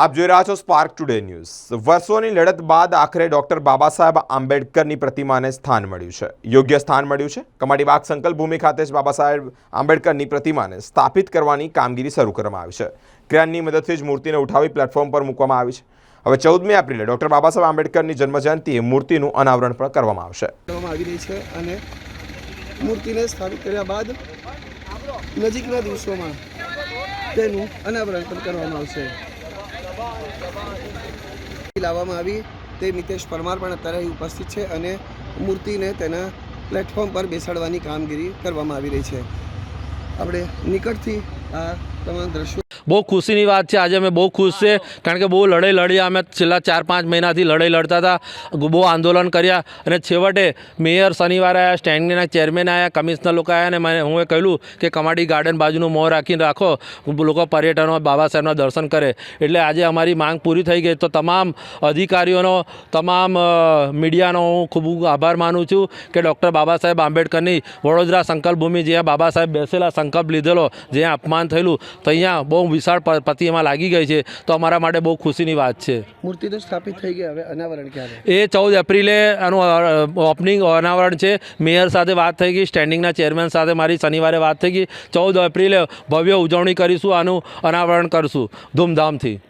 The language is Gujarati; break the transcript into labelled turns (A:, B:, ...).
A: આપ જોઈ રહ્યા છો સ્પાર્ક ટુડે ન્યૂઝ વર્ષોની લડત બાદ આખરે ડોક્ટર બાબા સાહેબ આંબેડકરની પ્રતિમાને સ્થાન મળ્યું છે. યોગ્ય સ્થાન મળ્યું છે. કમાટીબાગ સંકલ્પ ભૂમિ ખાતે જ બાબા સાહેબ આંબેડકરની પ્રતિમાને સ્થાપિત કરવાની કામગીરી શરૂ કરવામાં આવી છે. ક્રેનની મદદથી જ મૂર્તિને ઉઠાવી પ્લેટફોર્મ પર મૂકવામાં આવી છે. હવે ચૌદમી એપ્રિલે ડોક્ટર બાબા સાહેબ આંબેડકરની જન્મજયંતિએ મૂર્તિનું અનાવરણ પણ કરવામાં આવશે
B: અને મૂર્તિને સ્થાપિત કર્યા બાદ નજીકના દિવસોમાં તેનું અનાવરણ પણ કરવામાં આવશે. લાવવામાં આવી તે મિતેશ પરમાર પણ અત્યારે અહીં ઉપસ્થિત છે અને મૂર્તિને તેના પ્લેટફોર્મ પર બેસાડવાની કામગીરી કરવામાં આવી રહી છે. આપણે નિકટથી આ તમામ દ્રશ્યો
C: બહુ ખુશીની વાત છે. આજે અમે બહુ ખુશ છે. કારણ કે બહુ લડાઈ લડી અમે છેલ્લા ચાર પાંચ મહિનાથી લડાઈ લડતા હતા. બહુ આંદોલન કર્યા. અને છેવટે મેયર શનિવારે આવ્યા સ્ટેન્ડિંગના ચેરમેન આવ્યા કમિશનર લોકો આવ્યા અને મને, હું એ કહ્યું કે કમાટી ગાર્ડન બાજુનું મોં રાખીને રાખો. લોકો પર્યટનો, બાબા સાહેબના દર્શન કરે. એટલે આજે અમારી માંગ પૂરી થઈ ગઈ. તો તમામ અધિકારીઓનો, તમામ મીડિયાનો હું ખૂબ આભાર માનું છું કે ડૉક્ટર બાબા સાહેબ આંબેડકરની વડોદરા સંકલ્પ ભૂમિ જ્યાં બાબા સાહેબ બેસેલા સંકલ્પ લીધેલો, જ્યાં અપમાન થયેલું, તો અહીંયા બહુ વિશાળ પ- પ્રતિમા લાગી ગઈ છે તો અમારા માટે બહુ ખુશીની વાત છે.
B: મૂર્તિ તો સ્થાપિત થઈ ગઈ હવે અનાવરણ ક્યારે?
C: એ ચૌદ એપ્રિલે આનું ઓપનિંગ અનાવરણ છે. મેયર સાથે વાત થઈ ગઈ સ્ટેન્ડિંગના ચેરમેન સાથે મારી શનિવારે વાત થઈ ગઈ. ચૌદ એપ્રિલે ભવ્ય ઉજવણી કરીશું આનું અનાવરણ કરીશું. ધૂમધામથી.